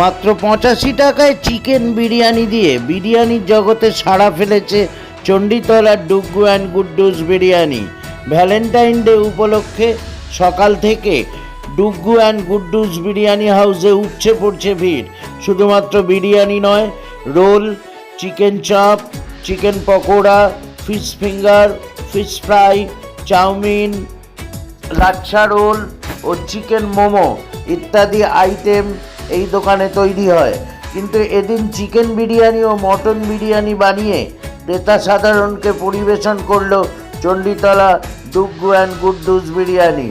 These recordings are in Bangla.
মাত্র পঁচাশি টাকায় চিকেন বিরিয়ানি দিয়ে বিরিয়ানির জগতে সাড়া ফেলেছে চণ্ডীতলার Duggu and Guddus biryani. Valentine day উপলক্ষে সকাল থেকে ডুগ্গু অ্যান্ড গুড্ডুস বিরিয়ানি হাউসে উঠছে পড়ছে ভিড়। শুধুমাত্র বিরিয়ানি নয়, roll, chicken chop, chicken pakora, fish finger, fish fry, chowmein, lachha roll ও চিকেন মোমো ইত্যাদি আইটেম এই দোকানে তৈরি হয়। কিন্তু এদিন চিকেন বিরিয়ানি ও মটন বিরিয়ানি বানিয়ে ক্রেতা সাধারণকে পরিবেশন করল চণ্ডীতলা ডুগ্গু অ্যান্ড গুড্ডুস বিরিয়ানি।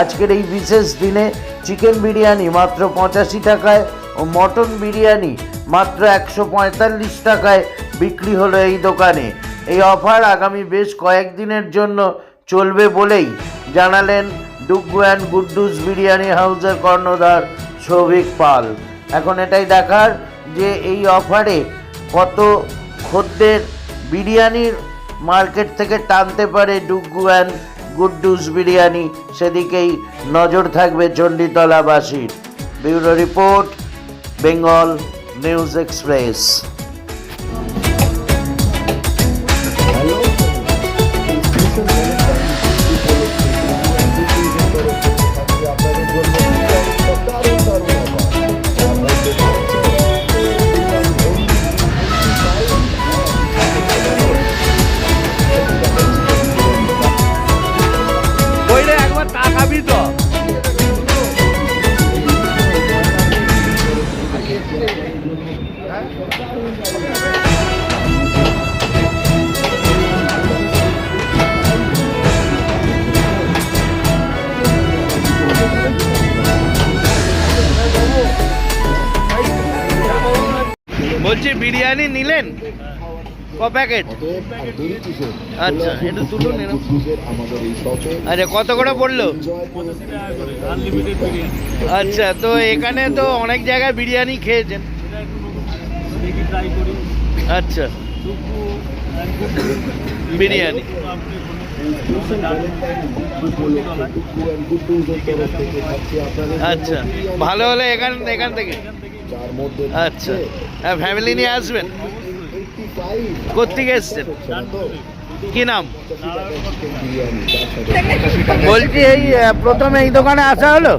আজকের এই বিশেষ দিনে চিকেন বিরিয়ানি মাত্র পঁচাশি টাকায় ও মটন বিরিয়ানি মাত্র একশো পঁয়তাল্লিশ টাকায় বিক্রি হলো এই দোকানে। এই অফার আগামী বেশ কয়েকদিনের জন্য চলবে বলেই জানালেন ডুগ্গু অ্যান্ড গুড্ডুস বিরিয়ানি হাউসের কর্ণধার সৌভিক পাল। এখন এটাই দেখার যে এই অফারে কত খদ্দের বিরিয়ানির মার্কেট থেকে টানতে পারে ডুগু অ্যান্ড গুড্ডুস বিরিয়ানি। সেদিকেই নজর থাকবে চণ্ডীতলাবাসীর। Bureau report, Bengal news express. Biryani নিলেন? ক প্যাকেট? আচ্ছা, আচ্ছা কত করে পড়ল? আচ্ছা তো এখানে তো অনেক জায়গায় বিরিয়ানি খেয়েছেন। আচ্ছা বিরিয়ানি। আচ্ছা ভালো হলে এখান এখান থেকে? যার মধ্যে আচ্ছা। হ্যাঁ ফ্যামিলি নিয়ে আসবেন। 85 কোথেকে এসছেন? কি নাম? বলছি এই প্রথমে এই দোকানে আসা হলো?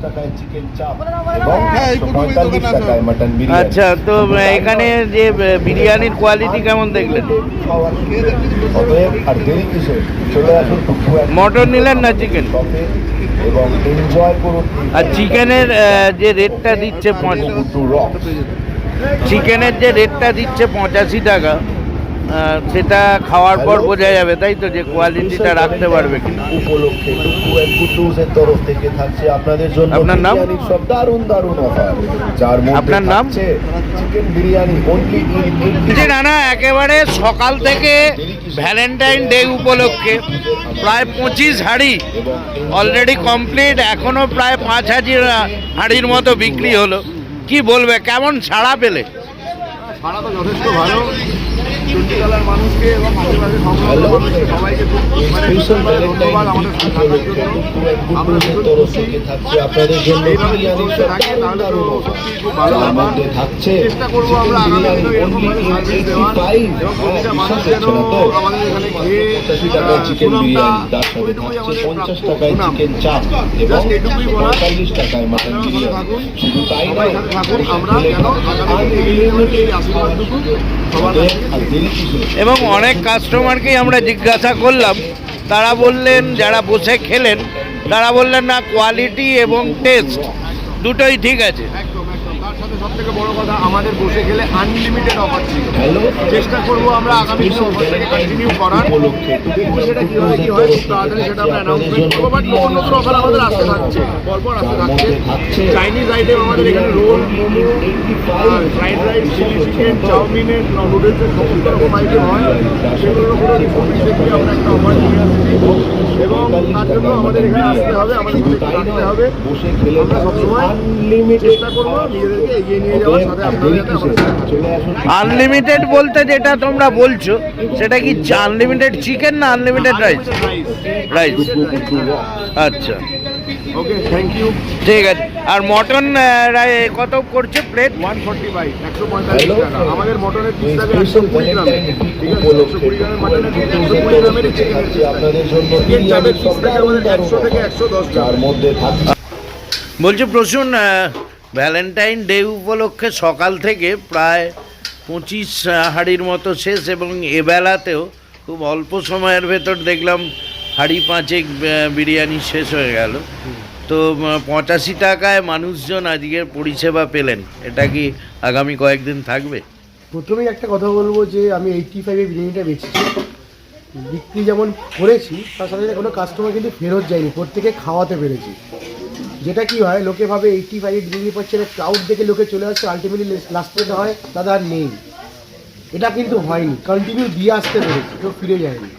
আচ্ছা তো এখানে যে বিরিয়ানির কোয়ালিটি কেমন দেখলেন? মটন নিলেন না চিকেন আর চিকেনের যে রেটটা দিচ্ছে চিকেনের যে রেটটা দিচ্ছে পঁচাশি টাকা সেটা খাওয়ার পর বোঝা যাবে তাই তো যে কোয়ালিটিটা রাখতে পারবে কিনা। উপলক্ষে গুড্ডুসের তরফ থেকে থাকছে আপনাদের জন্য আপনার নাম? সব দারুণ দারুণ অফার যার মধ্যে আপনার নাম? চিকেন বিরিয়ানি অনলি ইন বলছি নানা একেবারে সকাল থেকে ভ্যালেন্টাইন ডে উপলক্ষে প্রায় পঁচিশ হাঁড়ি অলরেডি কমপ্লিট এখনও প্রায় পাঁচ হাজার হাঁড়ির মতো বিক্রি হলো। কি বলবে কেমন ছাড়া পেলে? ভাড়া তো যথেষ্ট ভালো। চণ্ডীতলার মানুষকে এবং আশেপাশে সংলগ্ন মানুষকে সবাইকে মানে ধন্যবাদ। আমাদের থাকার জন্য। আমরা আপনাদের জন্য থাকে তাহলে তো সত্যি খুব ভালো ব্যাপার চেষ্টা করব আগামী সার্ভিস দেওয়ার। এবং প্রতিটা মানুষ যেন? আমাদের এখানে খেয়ে এটুকুই বলার। সবাই থাকুন। যেন আগামী দিনে এই আশীর্বাদটুকু এবং অনেক কাস্টমারকেই আমরা জিজ্ঞাসা করলাম। তারা বললেন, যারা বসে খেলেন, তারা বললেন, না কোয়ালিটি এবং টেস্ট দুটোই ঠিক আছে। তার সাথে সব থেকে বড় কথা আমাদের বসে গেলে আনলিমিটেড অফার ছিল। চেষ্টা করব আমরা আগামী দিনে অফারটাকে কন্টিনিউ করার। দেখব সেটা কীভাবে কি হয় খুব তাড়াতাড়ি সেটা আমরা অ্যানাউন্সমেন্ট করব বাট নতুন নতুন অফার আমাদের আসতে থাকছে। পরপর আসতে থাকছে। চাইনিজ আইটেম আমাদের এখানে roll momo fried rice chilli chicken চাউমিনের নুডলসের সমস্ত রকম আইটেম হয়। সেগুলোর উপরে রিপোর্ট দেখি আমরা একটা অফার নিয়ে আসছি। এবং তার জন্য আমাদের এখানে আসতে হবে আমাদের থাকতে হবে। আমরা সবসময় চেষ্টা করব আনলিমিটেড বলতে যেটা তোমরা বলছো সেটা কি আনলিমিটেড চিকেন না আনলিমিটেড রাইস রাইস আচ্ছা। ওকে থ্যাংক ইউ ঠিক আছে। আর মটন কত করছে প্লেট ওয়ান ফর্টি ফাইভ একশো পঁয়তাল্লিশ টাকা। আমাদের মটনের পিস থাকে একশো কুড়ি গ্রামের। ঠিক আছে একশো কুড়ি গ্রামের মটনের পিস একশো কুড়ি গ্রামের চিকেনের পিস আপনাদের জন্য চিকেন চাপের পিস থাকে আমাদের একশো থেকে একশো দশ টাকা মধ্যে বলছি প্রসূন ভ্যালেন্টাইন ডে উপলক্ষে সকাল থেকে প্রায় পঁচিশ হাড়ির মতো শেষ এবং এবেলাতেও খুব অল্প সময়ের ভেতর দেখলাম হাড়ি পাঁচেক বিরিয়ানি শেষ হয়ে গেল। তো পঁচাশি টাকায় মানুষজন আজকের পরিষেবা পেলেন। এটা কি আগামী কয়েকদিন থাকবে? প্রথমেই একটা কথা বলব যে আমি এইটটি ফাইভে বিরিয়ানিটা বেচেছি। বিক্রি যেমন করেছি, তার সাথে কোনো কাস্টমার কিন্তু ফেরত যায়নি। প্রত্যেকে খাওয়াতে পেরেছি। যেটা কি হয় লোকে ভাবে এইটটি ফাইভ বিরিয়ানি পাচ্ছে না ক্রাউড দেখে লোকে চলে আসছে আলটিমেটলি লাস্টে হয় দাদা আর নেই। এটা কিন্তু হয়নি কন্টিনিউ দিয়ে আসতে পেরেছি কেউ ফিরে যায়নি।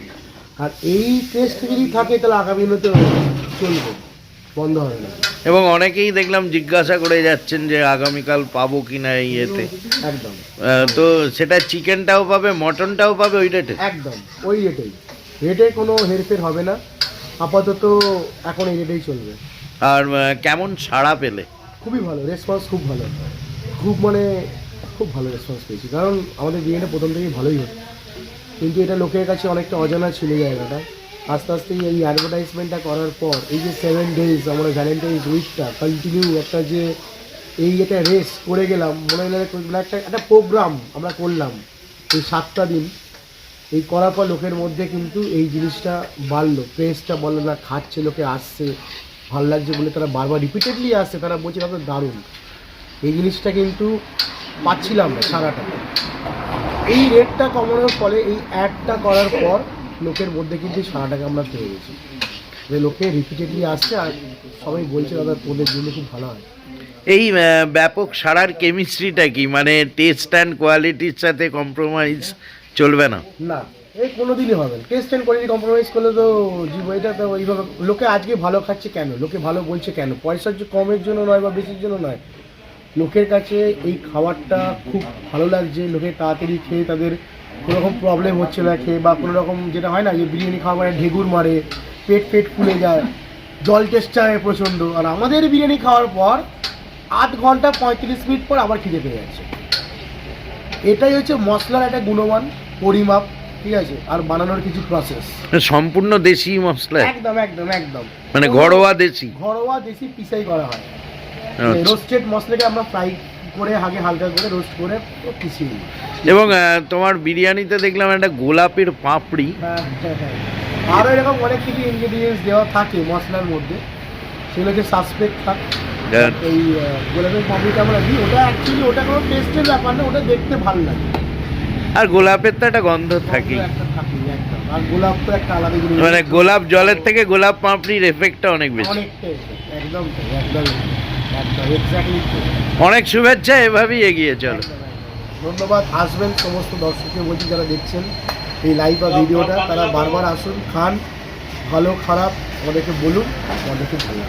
আর এই টেস্ট যদি থাকে তাহলে আগামী দিনে চলবে বন্ধ হবে না। এবং অনেকেই দেখলাম জিজ্ঞাসা করে যাচ্ছেন যে আগামীকাল পাবো কি না এই ইয়েতে। একদম। তো সেটা চিকেনটাও পাবে মটনটাও পাবে ওই রেটে একদম ওই রেটেই রেটে কোনো হেরফের হবে না আপাতত এখন এই রেটেই চলবে। আর কেমন সাড়া পেলে? খুবই ভালো রেসপন্স খুব ভালো। খুব মানে খুব ভালো রেসপন্স পেয়েছি, কারণ আমাদের বিরিয়ানিটা প্রথম থেকেই ভালোই হতো। কিন্তু এটা লোকের কাছে অনেকটা অজানা ছিল জায়গাটা। আস্তে আস্তে এই অ্যাডভার্টাইজমেন্টটা করার পর, এই যে সেভেন ডেজ আমরা ভ্যালেন্টাইন্স উইকটা কন্টিনিউ একটা যে এই এটা রেস করে গেলাম, মনে মানে একটা একটা প্রোগ্রাম আমরা করলাম এই সাতটা দিন। এই করার পর লোকের মধ্যে কিন্তু এই জিনিসটা বাড়লো প্রেসটা বলল না, খাচ্ছে, লোকে আসছে। ভালো লাগছে বলে তারা বারবার রিপিটেডলি আসছে তারা বলছে আপনার দারুণ। এই জিনিসটা কিন্তু পাচ্ছিলাম না সারাটা। এই রেটটা কমানোর ফলে এই অ্যাডটা করার পর লোকের মধ্যে কিন্তু সারাটাকে আমরা পেয়ে গেছি। যে লোকে রিপিটেডলি আসছে আর সবাই বলছে দাদা তোদের জন্য খুব ভালো হয়। এই ব্যাপক সারার কেমিস্ট্রিটা কি? মানে টেস্ট অ্যান্ড কোয়ালিটির সাথে কম্প্রোমাইজ চলবে না? না। এই কোনো দিনই হবে টেস্ট অ্যান্ড কোয়ালিটি কম্প্রোমাইজ করলে তো জীব, এটা তো এইভাবে, লোকে আজকে ভালো খাচ্ছে কেন? লোকে ভালো বলছে কেন? পয়সার যে কমের জন্য নয় বা বেশির জন্য নয়। লোকের কাছে এই খাবারটা খুব ভালো লাগছে, লোকে তাড়াতাড়ি খেয়ে তাদের কোনো রকম প্রবলেম হচ্ছে না খেয়ে বা কোনো রকম যেটা হয় না যে বিরিয়ানি খাওয়া মানে ঢেগুর মারে, পেট পেট ফুলে যায়, জল টেস্ট হয় প্রচণ্ড। আর আমাদের বিরিয়ানি খাওয়ার পর আধ ঘণ্টা পঁয়ত্রিশ মিনিট পর আবার খিদে পেয়ে যাচ্ছে। এটাই হচ্ছে মশলার একটা গুণমান, পরিমাপ। ঠিক আছে আর বানানোর কিছু প্রসেস সম্পূর্ণ দেশি মশলা? একদম একদম একদম। মানে ঘরোয়া দেশি? ঘরোয়া দেশি পিসাই করা হয়। আচ্ছা। রোস্টেড মশলাকে আমরা ফ্রাই করে আগে হালকা করে রোস্ট করে পিছিয়ে নিই। এবং তোমার বিরিয়ানিতে দেখলাম একটা গোলাপের পাপড়ি। হ্যাঁ হ্যাঁ হ্যাঁ। আরও এরকম অনেক কিছু ইনগ্রিডিয়েন্টস দেওয়া থাকে মশলার মধ্যে। সেগুলো হচ্ছে সাসপেক্ট থাক। এই গোলাপের পাপড়িটা আমরা দিই। ওটা অ্যাকচুয়ালি ওটা কোনো টেস্টের ব্যাপার না ওটা দেখতে ভালো লাগে। আর গোলাপের তো একটা গন্ধ আলাদা মানে গোলাপ জলের থেকে গোলাপ পাপড়ির এফেক্টটা অনেক বেশি। অনেক শুভেচ্ছা এভাবেই এগিয়ে চলো। ধন্যবাদ আসবেন সমস্ত দর্শককে বলছি যারা দেখছেন এই লাইভ বা ভিডিওটা তারা বারবার আসুন খান ভালো খারাপ আমাদেরকে বলুন আমাদেরকে ভালো